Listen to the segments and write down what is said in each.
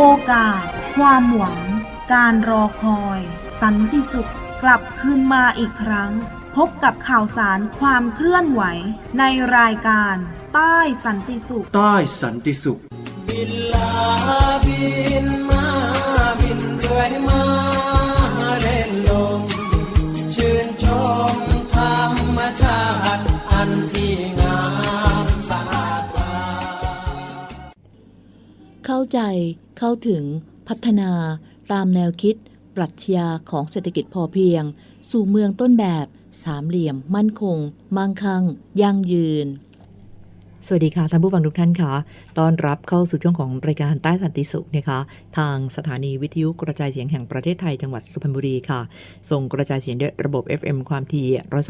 โอกาส ความหวัง การรอคอย สันติสุข กลับคืนมาอีกครั้ง พบกับข่าวสารความเคลื่อนไหว ในรายการ ใต้สันติสุข ใต้สันติสุข บินลาบินมาบินเรื่อยมาเล่นลมชื่นชม เข้าใจเข้าถึงพัฒนาตามแนวคิด ปรัชญาของเศรษฐกิจพอเพียง สู่เมืองต้นแบบ สามเหลี่ยม มั่นคง มั่งคั่ง ยั่งยืน สวัสดีค่ะท่านผู้ฟังทุกท่านค่ะ ต้อนรับเข้าสู่ช่วงของรายการใต้สันติสุขนะคะ ทางสถานีวิทยุกระจายเสียงแห่งประเทศไทยจังหวัดสุพรรณบุรีค่ะ ส่งกระจายเสียงด้วยระบบ FM ความถี่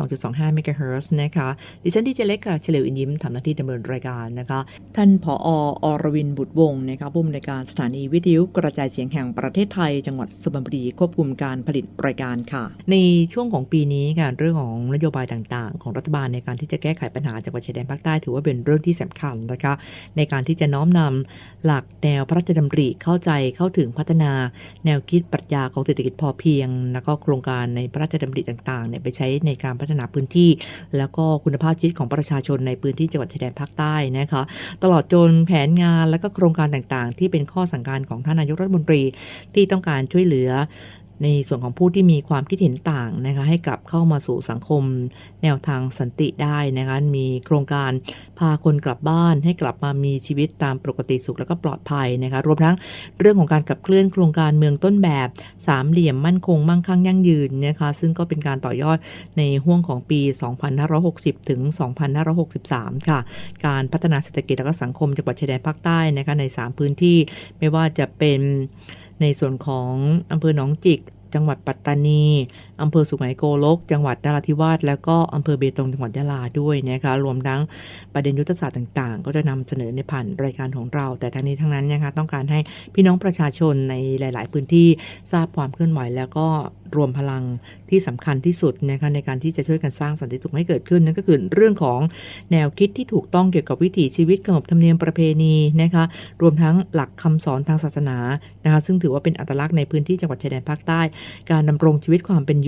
102.25เมกะเฮิรตซ์นะคะ ดิฉันดีเจเล็กค่ะ เฉลียวอินยิ้มทำหน้าที่ดำเนินรายการนะคะ ท่านผออรวินบุตรวงศ์นะคะผู้อำนวยการสถานีวิทยุกระจายเสียงแห่งประเทศไทย จังหวัดสุพรรณบุรีควบคุมการผลิตรายการค่ะ ในช่วงของปีนี้ค่ะเรื่องของนโยบายต่าง ๆ ของรัฐบาลในการที่จะแก้ไขปัญหาจังหวัดชายแดนภาคใต้ถือว่าเป็นเรื่องที่สำคัญนะคะ ในการที่จะน้อมนำหลักแนวพระราชดำริเข้าใจเข้าถึงพัฒนาแนวคิดปรัชญาของเศรษฐกิจพอเพียง แล้วก็โครงการในพระราชดำริต่างๆเนี่ยไปใช้ในการพัฒนาพื้นที่ แล้วก็คุณภาพชีวิตของประชาชนในพื้นที่จังหวัดชายแดนภาคใต้นะคะ ตลอดจนแผนงานและก็โครงการต่างๆ ที่เป็นข้อสั่งการของท่านนายกรัฐมนตรีที่ต้องการช่วยเหลือ ในส่วนของผู้ที่มีความคิดเห็นต่างนะคะให้กลับเข้ามาสู่สังคม แนวทางสันติได้นะคะมีโครงการพาคนกลับบ้าน ให้กลับมามีชีวิตตามปกติสุขแล้วก็ปลอดภัยนะคะรวมทั้งเรื่องของการขับเคลื่อนโครงการเมืองต้นแบบสามเหลี่ยมมั่นคงมั่งคั่งยั่งยืนนะคะซึ่งก็เป็นการต่อยอดในห่วงของปี 2560 ถึง 2563 ค่ะ การพัฒนาเศรษฐกิจและก็สังคมจังหวัดชายแดนภาคใต้นะคะใน 3 พื้นที่ไม่ว่าจะเป็น ในส่วนของอำเภอหนองจิก จังหวัดปัตตานี อำเภอสุไหงโกลก จังหวัดนราธิวาส แล้วก็อำเภอเบตงจังหวัดยะลาด้วยนะคะรวมทั้งประเด็นยุทธศาสตร์ต่าง ๆ ก็จะนำเสนอในผ่านรายการของเรา แต่ทั้งนี้ทั้งนั้นนะคะต้องการให้พี่น้องประชาชนในหลาย ๆ พื้นที่ทราบความเคลื่อนไหวแล้วก็รวมพลังที่สำคัญที่สุดนะคะในการที่จะช่วยกันสร้างสันติสุขให้เกิดขึ้นนั่นก็คือเรื่องของแนวคิดที่ถูกต้องเกี่ยวกับวิถีชีวิตขนบธรรมเนียมประเพณีนะคะรวมทั้งหลักคำสอนทางศาสนานะคะซึ่งถือว่าเป็นอัตลักษณ์ในพื้นที่จังหวัดชายแดนภาคใต้ การดำรงชีวิตความเป็นอ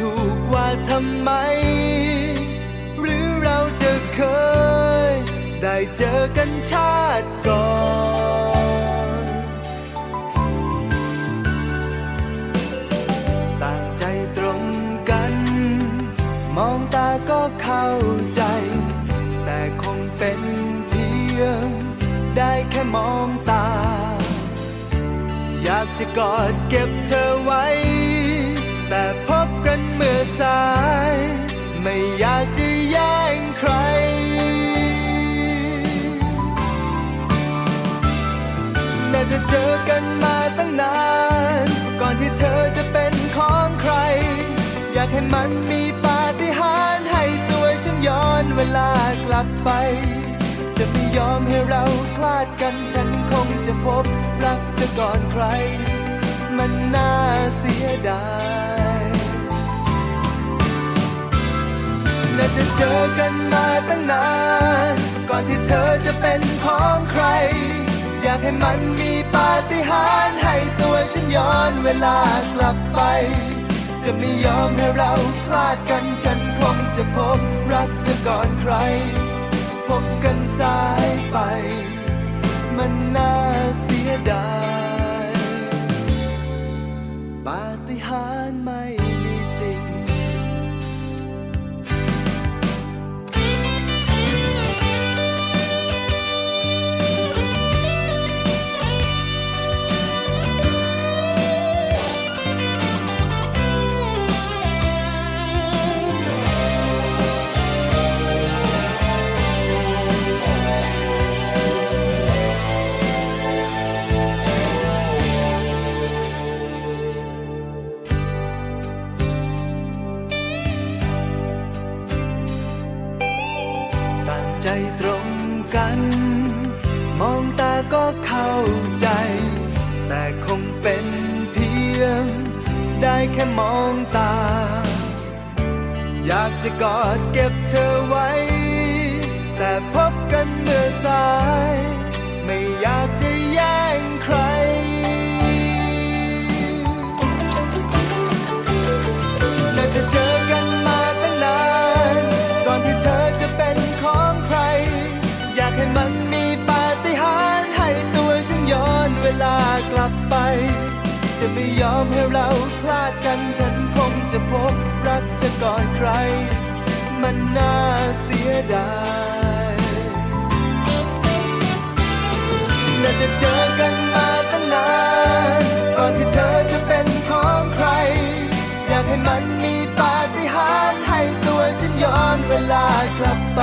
ถูกว่าทำไม หรือเราจะเคย ได้เจอกันชาติก่อนต่างใจตรงกัน มองตาก็เข้าใจ แต่คงเป็นเพียง ได้แค่มองตา อยากจะกอดเก็บเธอไว้ เมื่อสาย ไม่อยากจะแย่งใคร น่าจะเจอกันมาตั้งนาน ก่อนที่เธอจะเป็นของใคร อยากให้มันมีปาฏิหาริย์ให้ตัวฉันย้อนเวลากลับไป จะไม่ยอมให้เราคลาดกันฉันคงจะพบรักเธอก่อนใคร มันน่าเสียดาย น่าจะเจอกันมาตั้งนาน ก่อนที่เธอจะเป็นของใคร อยากให้มันมีปาฏิหาริย์ให้ตัวฉันย้อนเวลากลับไป จะไม่ยอมให้เราคลาดกันฉันคงจะพบรักเธอก่อนใคร พบกันสายไป มันน่าเสียดาย ยอมให้เราพลาดกันฉันคงจะพบรักจะก่อนใคร มันน่าเสียดายน่าจะเจอกันมาตั้งนาน ก่อนที่เธอจะเป็นของใคร อยากให้มันมีปาฏิหาริย์ให้ตัวฉันย้อนเวลากลับไป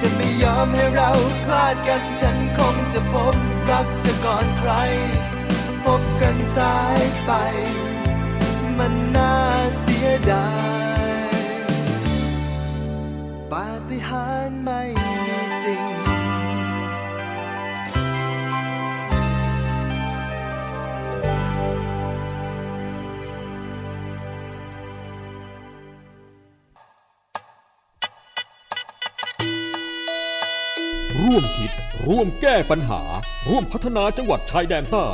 จะไม่ยอมให้เราพลาดกันฉันคงจะพบรักจะก่อนใคร พบกันสายไป มันน่าเสียดายปาฏิหาริย์ไม่มีจริง ร่วมคิด ร่วมแก้ปัญหา ร่วมพัฒนาจังหวัดชายแดนใต้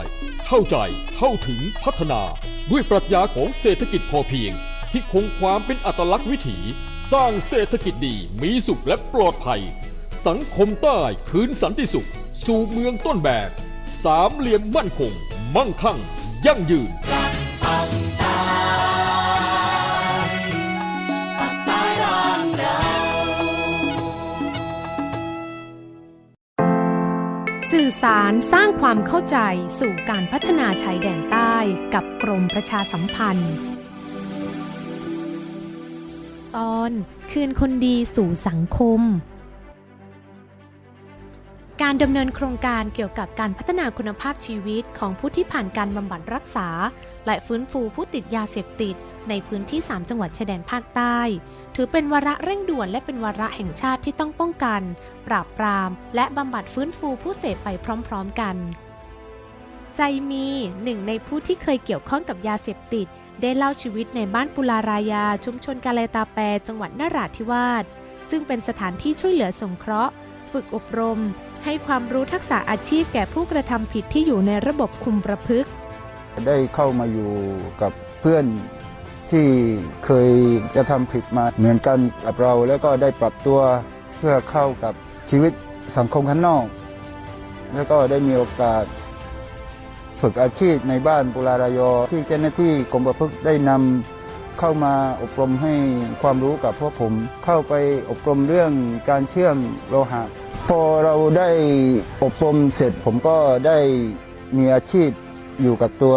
เข้าใจ เข้าถึงพัฒนา ด้วยปรัชญาของเศรษฐกิจพอเพียง ที่คงความเป็นอัตลักษณ์วิถี สร้างเศรษฐกิจดีมีสุขและปลอดภัย สังคมใต้คืนสันติสุข สู่เมืองต้นแบบ สามเหลี่ยมมั่นคง มั่งคั่ง ยั่งยืน สารสร้างความเข้าใจสู่การพัฒนาชายแดนใต้กับกรมประชาสัมพันธ์ ตอนคืนคนดีสู่สังคม การดำเนินโครงการเกี่ยวกับการพัฒนาคุณภาพชีวิตของผู้ที่ผ่านการบำบัดรักษา และฟื้นฟูผู้ติดยาเสพติด ในพื้นที่ 3 จังหวัดชายแดนภาคใต้ ถือเป็นวาระเร่งด่วนและเป็นวาระแห่งชาติที่ต้องป้องกัน ปราบปราม และบำบัดฟื้นฟูผู้เสพไปพร้อมๆกันไซมีหนึ่งในผู้ที่เคยเกี่ยวข้องกับยาเสพติด ได้เล่าชีวิตในบ้านปุลารายา ชุมชนกาเลตาแปจังหวัดนราธิวาสซึ่งเป็นสถานที่ช่วยเหลือสงเคราะห์ ฝึกอบรม ให้ความรู้ทักษะอาชีพแก่ผู้กระทำผิดที่อยู่ในระบบคุมประพฤกษ์ได้เข้ามาอยู่กับเพื่อน ที่เคยกระทำผิดมาเหมือนกันกับเรา แล้วก็ได้ปรับตัวเพื่อเข้ากับชีวิตสังคมข้างนอก แล้วก็ได้มีโอกาสฝึกอาชีพในบ้านปุรารายอ ที่เจ้าหน้าที่กรมประพฤกษ์ได้นำเข้ามาอบรมให้ความรู้กับพวกผม เข้าไปอบรมเรื่องการเชื่อมโลหะพอเราได้อบรมเสร็จผมก็ได้มีอาชีพอยู่กับตัว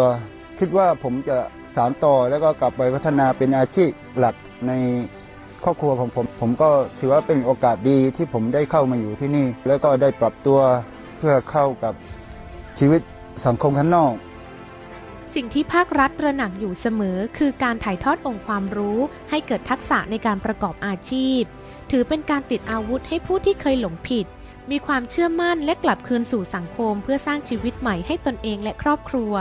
คิดว่าผมจะ สานต่อแล้วก็กลับไปพัฒนาเป็นอาชีพหลักในครอบครัวของผม ผมก็ถือว่าเป็นโอกาสดีที่ผมได้เข้ามาอยู่ที่นี่ แล้วก็ได้ปรับตัวเพื่อเข้ากับชีวิตสังคมข้างนอก สิ่งที่ภาครัฐตระหนักอยู่เสมอ คือการถ่ายทอดองค์ความรู้ ให้เกิดทักษะในการประกอบอาชีพ ถือเป็นการติดอาวุธให้ผู้ที่เคยหลงผิด มีความเชื่อมั่นและกลับคืนสู่สังคม เพื่อสร้างชีวิตใหม่ให้ตนเองและครอบครัว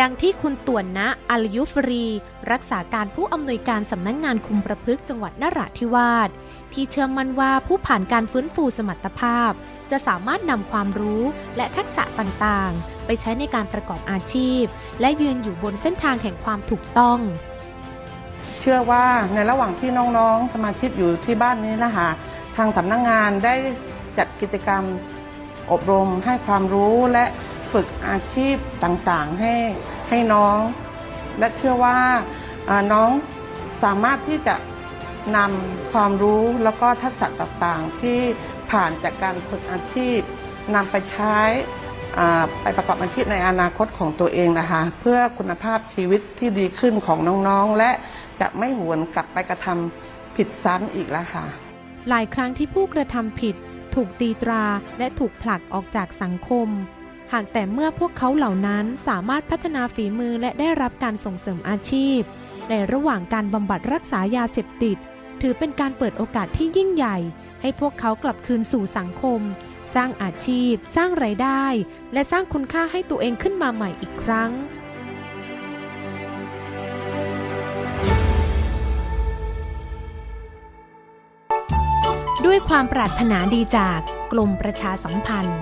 ดังที่คุณต่วนนะอัลยุฟรี รักษาการผู้อำนวยการสำนักงงานคุมประพฤกษ์จังหวัดนราธิวาสที่เชื่อมั่นว่าผู้ผ่านการฟื้นฟูสมรรถภาพ จะสามารถนำความรู้และทักษะต่างๆ ไปใช้ในการประกอบอาชีพ และยืนอยู่บนเส้นทางแห่งความถูกต้อง เชื่อว่าในระหว่างที่น้องๆ สมาชิกอยู่ที่บ้านนี้นะคะทางสำนักงงานได้จัดกิจกรรมอบรมให้ความรู้และ ฝึกอาชีพต่างๆให้ให้น้อง และเชื่อว่าน้องสามารถที่จะนำความรู้แล้วก็ทักษะต่างๆ ที่ผ่านจากการฝึกอาชีพนำไปใช้ไปประกอบอาชีพในอนาคตของตัวเองนะคะเพื่อคุณภาพชีวิตที่ดีขึ้นของน้องๆ และจะไม่หวนกลับไปกระทำผิดซ้ำอีกแล้วค่ะหลายครั้งที่ผู้กระทำผิด ถูกตีตราและถูกผลักออกจากสังคมากแต่เมื่อพวกเขาเหล่านั้นสามารถพัฒนาฝีมือและได้รับการส่งเสริมอาชีพ ในระหว่างการบำบัดรักษายาเสพติด ถือเป็นการเปิดโอกาสที่ยิ่งใหญ่ ให้พวกเขากลับคืนสู่สังคม สร้างอาชีพ สร้างไรายได้ และสร้างคุณค่าให้ตัวเองขึ้นมาใหม่อีกครั้งด้วยความปรารถนาดีจากกลมประชาสัมพันธ์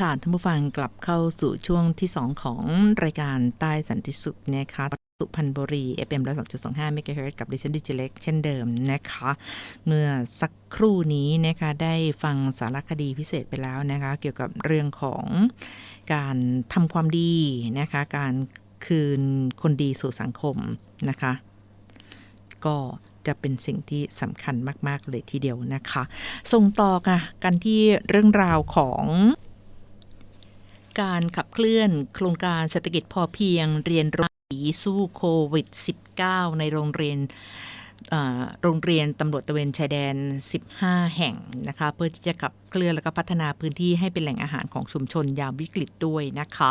ค่ะท่านผู้ฟังกลับเข้าสู่ช่วงที่ 2 ของรายการใต้สันติสุขนะคะสุพรรณบุรี FM 102.25 MHz กับดิฉันดิจิเล็กเช่นเดิมนะคะ เมื่อสักครู่นี้นะคะได้ฟังสารคดีพิเศษไปแล้วนะคะ เกี่ยวกับเรื่องของการทำความดีนะคะ การคืนคนดีสู่สังคมนะคะ ก็จะเป็นสิ่งที่สำคัญมาก ๆ เลยทีเดียวนะคะ ส่งต่อค่ะกันที่เรื่องราวของ การขับเคลื่อนโครงการเศรษฐกิจพอเพียงเรียนรู้สู้โควิด -19 ในโรงเรียนโรงเรียนตำรวจตะเวนชายแดน 15 แห่งนะคะ เพื่อที่จะขับเคลื่อนและก็พัฒนาพื้นที่ให้เป็นแหล่งอาหารของชุมชนยามวิกฤตด้วยนะคะ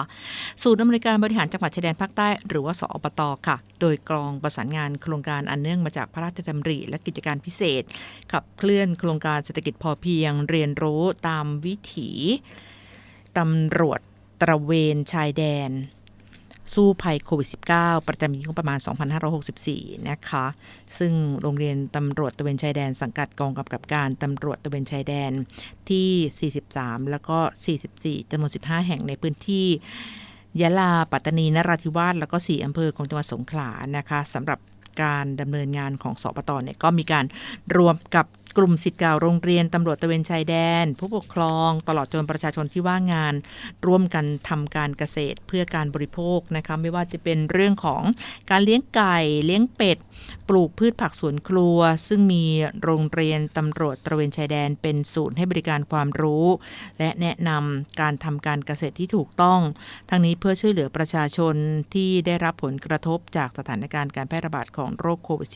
ศูนย์อำนวยการบริหารจังหวัดชายแดนภาคใต้ หรือว่าสอปตค่ะ โดยกรองประสานงานโครงการอันเนื่องมาจากพระราชดำริ และกิจการพิเศษ ขับเคลื่อนโครงการเศรษฐกิจพอเพียง เรียนรู้ตามวิถีตำรวจ ตระเวนชายแดน สู้ภัยโควิด -19 ประจำปีงบประมาณ 2564 นะคะ ซึ่งโรงเรียนตำรวจตระเวนชายแดนสังกัดกองกำกับการตำรวจตระเวนชายแดนที่ 43 แล้วก็ 44จำนวน 15 แห่งในพื้นที่ยะลา ปัตตานี นราธิวาส แล้วก็ 4 อำเภอของจังหวัดสงขลา นะคะสำหรับการดำเนินงานของสอปตเนี่ยก็มีการรวมกับกลุ่มสิทธิ์เก่าโรงเรียนตำรวจตะเวนชายแดน ผู้ปกครอง ตลอดจนประชาชนที่ว่างงาน ร่วมกันทำการเกษตรเพื่อการบริโภคนะคะไม่ว่าจะเป็นเรื่องของการเลี้ยงไก่เลี้ยงเป็ด ปลูกพืชผักสวนครัว ซึ่งมีโรงเรียนตำรวจตระเวนชายแดน เป็นศูนย์ให้บริการความรู้ และแนะนำการทำการเกษตรที่ถูกต้อง ทั้งนี้เพื่อช่วยเหลือประชาชนที่ได้รับผลกระทบจากสถานการณ์การแพร่ระบาดของโรคโควิด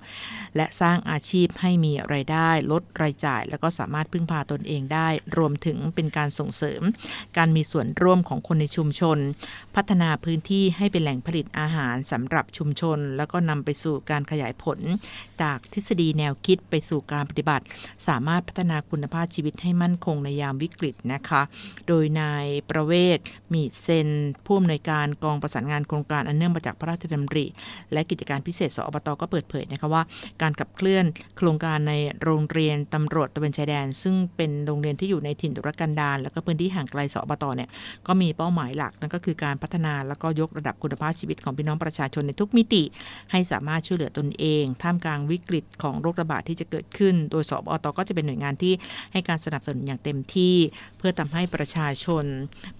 -19 และสร้างอาชีพให้มีรายได้ลดรายจ่าย แล้วก็สามารถพึ่งพาตนเองได้ รวมถึงเป็นการส่งเสริม การมีส่วนร่วมของคนในชุมชน พัฒนาพื้นที่ให้เป็นแหล่งผลิตอาหารสำหรับชุมชน แล้วก็นำไปสู่การขยายผล จากทฤษฎีแนวคิดไปสู่การปฏิบัติ สามารถพัฒนาคุณภาพชีวิตให้มั่นคงในยามวิกฤตนะคะ โดยนายประเวศมีเซนผู้อำนวยการกองประสานงานโครงการอันเนื่องมาจากพระราชดำริ และกิจการพิเศษสอบตก็เปิดเผยนะคะว่า การขับเคลื่อนโครงการในโรงเรียนตำรวจตะเวนชายแดน ซึ่งเป็นโรงเรียนที่อยู่ในถิ่นทุรกันดารแล้วก็พื้นที่ห่างไกลสอบตเนี่ยก็มีเป้าหมายหลักนั่นก็คือการพัฒนาแล้วก็ยกระดับคุณภาพชีวิตของพี่น้องประชาชนในทุกมิติ ให้สามารถช่วยเหลือตนเอง ท่ามกลางวิกฤตของโรคระบาดที่จะเกิดขึ้น โดยสอบอตก็จะเป็นหน่วยงานที่ให้การสนับสนุนอย่างเต็มที่ เพื่อทำให้ประชาชน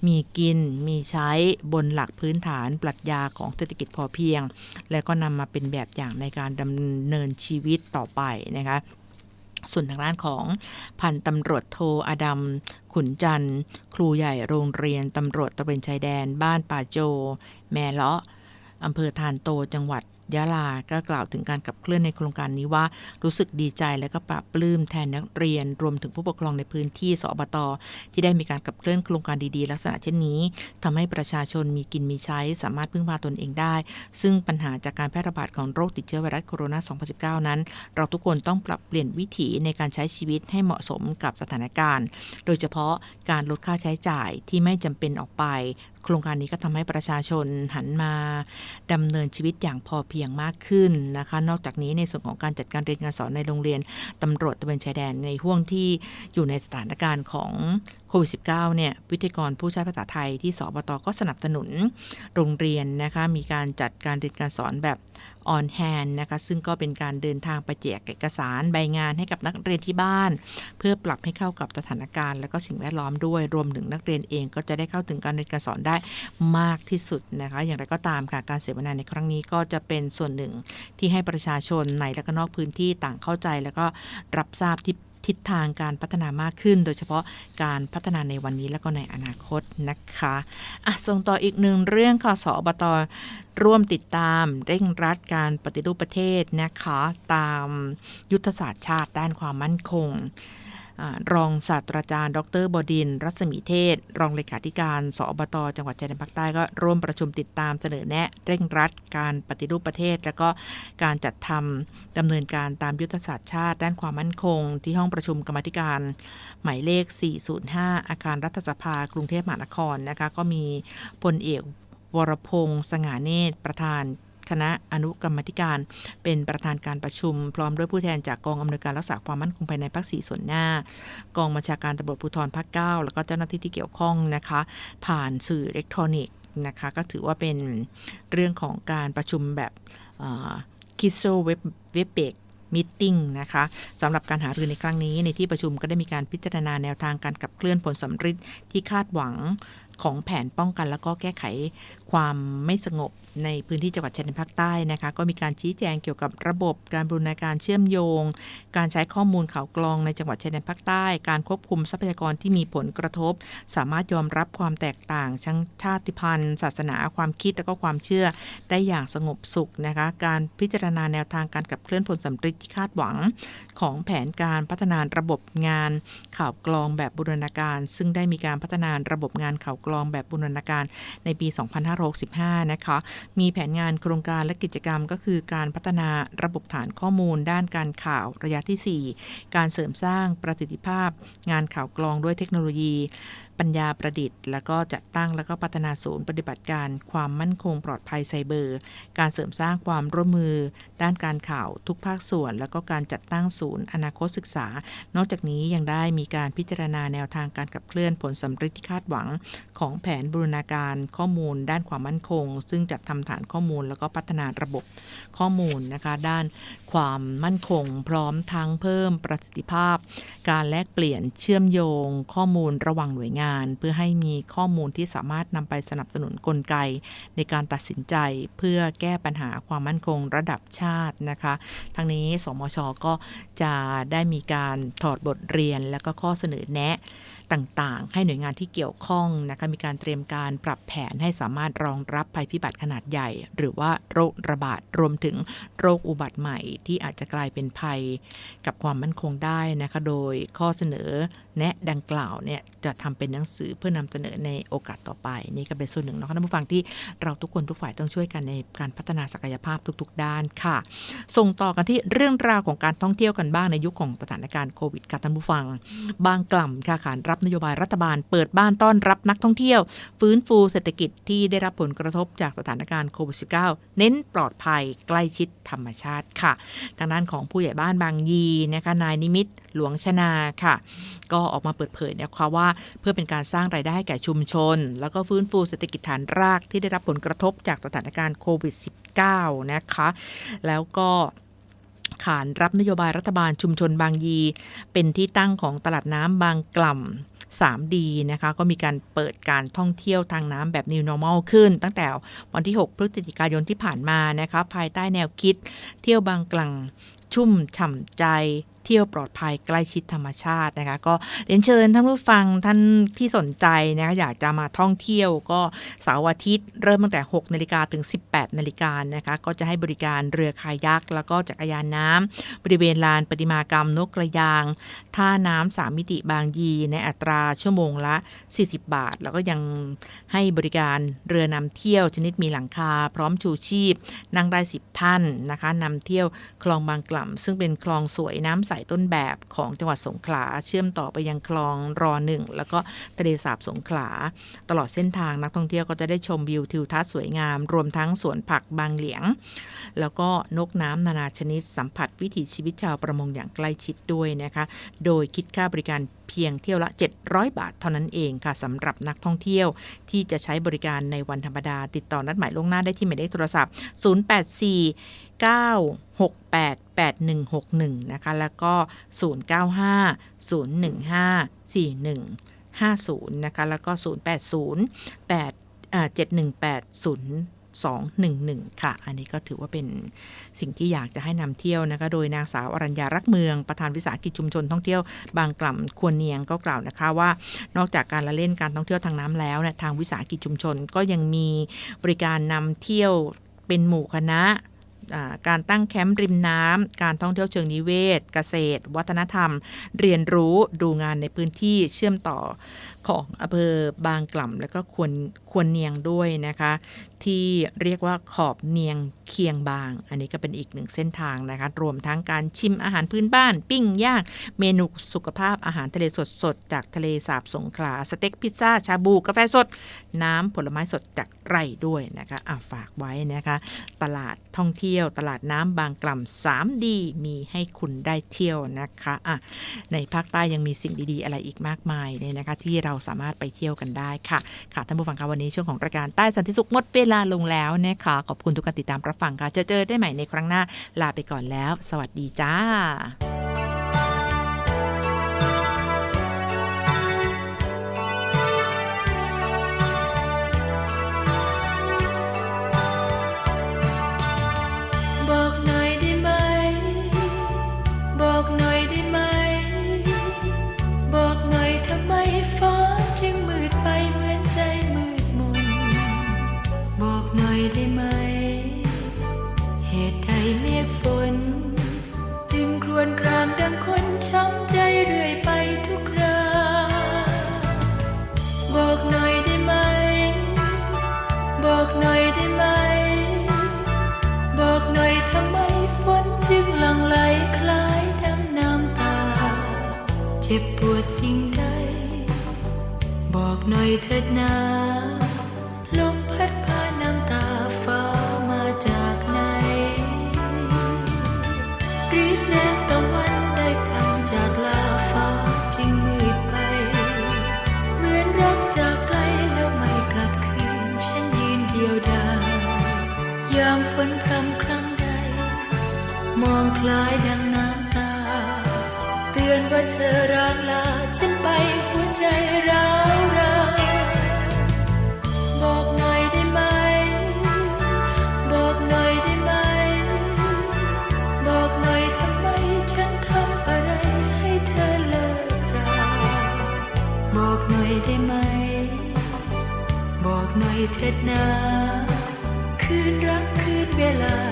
มีกิน มีใช้บนหลักพื้นฐานปรัชญาของเศรษฐกิจพอเพียง และก็นำมาเป็นแบบอย่างในการดำเนินชีวิตต่อไปนะคะ ส่วนทางด้านของพันตำรวจโทอดัมขุนจันทร์ ครูใหญ่โรงเรียนตำรวจตะเวนชายแดน บ้านป่าโจ แม่เลาะอำเภอทานโตจังหวัด ยะลา ก็กล่าวถึงการขับเคลื่อนในโครงการนี้ว่า รู้สึกดีใจและก็ปรับปลื้มแทนนักเรียน รวมถึงผู้ปกครองในพื้นที่สอบตที่ได้มีการขับเคลื่อนโครงการดีๆ ลักษณะเช่นนี้ทำให้ประชาชนมีกินมีใช้ สามารถพึ่งพาตนเองได้ ซึ่งปัญหาจากการแพร่ระบาดของโรคติดเชื้อไวรัสโคโรนา2019 นั้น เราทุกคนต้องปรับเปลี่ยนวิถีในการใช้ชีวิตให้เหมาะสมกับสถานการณ์ โดยเฉพาะการลดค่าใช้จ่ายที่ไม่จำเป็นออกไป โครงการนี้ก็ทำให้ประชาชนหันมาดำเนินชีวิตอย่างพอเพียงมากขึ้นนะคะ นอกจากนี้ในส่วนของการจัดการเรียนการสอนในโรงเรียนตำรวจตระเวนชายแดนในห่วงที่อยู่ในสถานการณ์ของโควิด -19 เนี่ยวิทยากรผู้ใช้ภาษาไทยที่สบตก็สนับสนุนโรงเรียนนะคะมีการจัดการเรียนการสอนแบบ ออนแฮนนะคะซึ่งก็เป็นการเดินทางไปแจกเอกสารใบงานให้กับนักเรียนที่บ้าน เพื่อปรับให้เข้ากับสถานการณ์และก็สิ่งแวดล้อมด้วยรวมถึงนักเรียนเองก็จะได้เข้าถึงการเรียนการสอนได้มากที่สุดนะคะอย่างไรก็ตามค่ะการเสวนาในครั้งนี้ก็จะเป็นส่วนหนึ่งที่ให้ประชาชนในและก็นอกพื้นที่ต่างเข้าใจ แล้วก็รับทราบที่ ทิศทางการพัฒนามากขึ้น โดยเฉพาะการพัฒนาในวันนี้และก็ในอนาคตนะคะอะส่งต่ออีกหนึ่งเรื่องค่ะสอบตร่วมติดตามเร่งรัดการปฏิรูปประเทศนะคะ ตามยุทธศาสตร์ชาติด้านความมั่นคง รองศาสตราจารย์ ดรบดินทร์รัศมีเทศ รองเลขาธิการ สอบต จังหวัดชายแดนภาคใต้ก็ร่วมประชุมติดตามเสนอแนะเร่งรัดการปฏิรูปประเทศ แล้วก็การจัดทำดำเนินการตามยุทธศาสตร์ชาติ ด้านความมั่นคง ที่ห้องประชุมกรรมธิการ หมายเลข 405 อาคารรัฐสภา กรุงเทพมหานครนะคะก็มีพลเอกวรพงษ์สง่าเนตรประธาน คณะอนุกรรมธิการ เป็นประธานการประชุม พร้อมด้วยผู้แทนจากกองอำนวยการรักษาความมั่นคงภายในภาคสี่ส่วนหน้า กองบัญชาการตำรวจภูธรภาค9แล้วก็เจ้าหน้าที่ที่เกี่ยวข้องนะคะ ผ่านสื่ออิเล็กทรอนิกส์นะคะก็ถือว่าเป็นเรื่องของการประชุมแบบคิโซเว็บเว็บเบกมิทติ้งนะคะสำหรับการหารือในครั้งนี้ในที่ประชุมก็ได้มีการพิจารณาแนวทางการขับเคลื่อนผลสำฤทธิ์ที่คาดหวัง ของแผนป้องกันแล้วก็แก้ไขความไม่สงบในพื้นที่จังหวัดชายแดนภาคใต้นะคะ ก็มีการชี้แจงเกี่ยวกับระบบการบูรณาการเชื่อมโยง การใช้ข้อมูลข่าวกรองในจังหวัดชายแดนภาคใต้ การควบคุมทรัพยากรที่มีผลกระทบ สามารถยอมรับความแตกต่างทั้งชาติพันธุ์ ศาสนาความคิดและก็ความเชื่อได้อย่างสงบสุขนะคะการพิจารณาแนวทางการขับเคลื่อนผลสำเร็จที่คาดหวัง ของแผนการพัฒนาระบบงานข่าวกรองแบบบูรณาการ ซึ่งได้มีการพัฒนาระบบงานข่าวกรองแบบบูรณาการในปี 2565 นะคะ มีแผนงานโครงการและกิจกรรมก็คือการพัฒนาระบบฐานข้อมูล ด้านการข่าวระยะที่ 4 การเสริมสร้างประสิทธิภาพ งานข่าวกรองด้วยเทคโนโลยี ปัญญาประดิษฐ์ แล้วก็จัดตั้งแล้วก็พัฒนาศูนย์ปฏิบัติการความมั่นคงปลอดภัยไซเบอร์ การเสริมสร้างความร่วมมือ ด้านการข่าวทุกภาคส่วน แล้วก็การจัดตั้งศูนย์ อนาคตศึกษา นอกจากนี้ยังได้มีการพิจารณาแนวทางการขับเคลื่อนผลสำเร็จที่คาดหวัง ของแผนบูรณาการข้อมูล ด้านความมั่นคง ซึ่งจัดทำฐานข้อมูลแล้วก็พัฒนาระบบข้อมูลนะคะด้านความมั่นคง พร้อมทั้งเพิ่มประสิทธิภาพ การแลกเปลี่ยนเชื่อมโยง ข้อมูลระหว่างหน่วยงาน เพื่อให้มีข้อมูลที่สามารถนำไปสนับสนุนกลไก ในการตัดสินใจเพื่อแก้ปัญหาความมั่นคงระดับชาตินะคะทั้งนี้สมชก็จะได้มีการถอดบทเรียนและก็ข้อเสนอแนะ ต่างๆ ให้หน่วยงานที่เกี่ยวข้องนะคะมีการเตรียมการปรับแผนให้สามารถรองรับภัยพิบัติขนาดใหญ่ หรือว่าโรคระบาดรวมถึงโรคอุบัติใหม่ ที่อาจจะกลายเป็นภัยกับความมั่นคงได้นะคะโดยข้อเสนอแนะดังกล่าวเนี่ยจะทำเป็นหนังสือเพื่อนำเสนอในโอกาสต่อไป นี่ก็เป็นส่วนหนึ่งนะคะท่านผู้ฟังที่เราทุกคนทุกฝ่ายต้องช่วยกันในการพัฒนาศักยภาพทุก ๆ ด้านค่ะ ส่งต่อกันที่เรื่องราวของการท่องเที่ยวกันบ้างในยุคของสถานการณ์โควิดค่ะท่านผู้ฟัง บางกล่ำค่ะขานรับนโยบายรัฐบาลเปิดบ้านต้อนรับนักท่องเที่ยว ฟื้นฟูเศรษฐกิจที่ได้รับผลกระทบจากสถานการณ์โควิด -19 เน้นปลอดภัยใกล้ชิดธรรมชาติค่ะ ทางด้านของผู้ใหญ่บ้านบางยีนะคะนายนิมิตหลวงชนาค่ะ ก็ออกมาเปิดเผยนะคะว่า เพื่อเป็นการสร้างรายได้ให้แก่ชุมชน แล้วก็ฟื้นฟูเศรษฐกิจฐานรากที่ได้รับผลกระทบจากสถานการณ์โควิด -19 นะคะแล้วก็ ขานรับนโยบายรัฐบาลชุมชนบางยี เป็นที่ตั้งของตลาดน้ำบางกล่ำ 3D นะคะ ก็มีการเปิดการท่องเที่ยวทางน้ำแบบ New Normal ขึ้น ตั้งแต่วันที่ 6 พฤศจิกายนที่ผ่านมานะคะ ภายใต้แนวคิดเที่ยวบางกลัง ชุ่มฉ่ำใจ เที่ยวปลอดภัยใกล้ชิดธรรมชาตินะคะ ก็เรียนเชิญท่านผู้ฟังท่านที่สนใจนะคะอยากจะมาท่องเที่ยวก็เสาร์อาทิตย์เริ่มตั้งแต่6นาฬิกาถึง 18นาฬิกานะคะก็จะให้บริการเรือคายักแล้วก็จักรยานน้ำบริเวณลานประติมากรรมนกกระยาง ท่าน้ำสามมิติบางยีในอัตราชั่วโมงละ 40 บาท แล้วก็ยังให้บริการเรือนำเที่ยวชนิดมีหลังคา พร้อมชูชีพ นั่งได้ 10 ท่านนะคะนำเที่ยวคลองบางกล่ำซึ่งเป็นคลองสวยน้ำใสต้นแบบของจังหวัดสงขลา เชื่อมต่อไปยังคลองรอหนึ่งแล้วก็ทะเลสาบสงขลา ตลอดเส้นทางนักท่องเที่ยวก็จะได้ชมวิวทิวทัศน์สวยงาม รวมทั้งสวนผักบางเหลียง แล้วก็นกน้ำนานาชนิดสัมผัสวิถีชีวิตชาวประมงอย่างใกล้ชิดด้วยนะคะ โดยคิดค่าบริการเพียงเที่ยวละ 700 บาทเท่านั้นเองค่ะสำหรับนักท่องเที่ยวที่จะใช้บริการในวันธรรมดา ติดต่อนัดหมายล่วงหน้าได้ที่หมายเลขโทรศัพท์ 084 968 8161 นะคะ แล้วก็ 095 015 41 50 นะคะ แล้วก็ 080 8อ่า718 0211 ค่ะ อันนี้ก็ถือว่าเป็นสิ่งที่อยากจะให้นำเที่ยวนะคะ โดยนางสาวอรัญญารักเมือง ประธานวิสาหกิจชุมชนท่องเที่ยว บางกล่ำควรเนียงก็กล่าวนะคะว่า นอกจากการละเล่นการท่องเที่ยวทางน้ำแล้วนี่ยทางวิสาหกิจชุมชนก็ยังมีบริการนำเที่ยวเป็นหมู่คณะ การตั้งแคมป์ริมน้ำ การท่องเที่ยวเชิงนิเวศ เกษตร วัฒนธรรม เรียนรู้ดูงานในพื้นที่เชื่อมต่อ ของอำเภอบางกล่ำแล้วก็ควรควรเนียงด้วยนะคะ ที่เรียกว่าขอบเนียงเคียงบาง อันนี้ก็เป็นอีกหนึ่งเส้นทางนะคะ รวมทั้งการชิมอาหารพื้นบ้าน ปิ้งย่าง เมนูสุขภาพอาหารทะเลสดๆจากทะเลสาบสงขลาสเต็กพิซซ่า ชาบู กาแฟสด น้ำผลไม้สดจากไร่ด้วยนะคะอะฝากไว้นะคะ ตลาดท่องเที่ยว ตลาดน้ำบางกล่ำ 3D มีให้คุณได้เที่ยวนะคะอะในภาคใต้ยังมีสิ่งดีๆ อะไรอีกมากมายเลยนะคะที่เราสามารถไปเที่ยวกันได้ค่ะ ค่ะท่านผู้ฟังคะวันนี้ช่วงของรายการใต้สันติสุขหมดเวลาลงแล้วนะคะขอบคุณทุกการติดตามรับฟังค่ะเจอเจอได้ใหม่ในครั้งหน้าลาไปก่อนแล้ว สวัสดีจ้า สิ่งใด บอกหน่อยเถิดนา เถิดนา คืนรักคืนเวลาฉันมา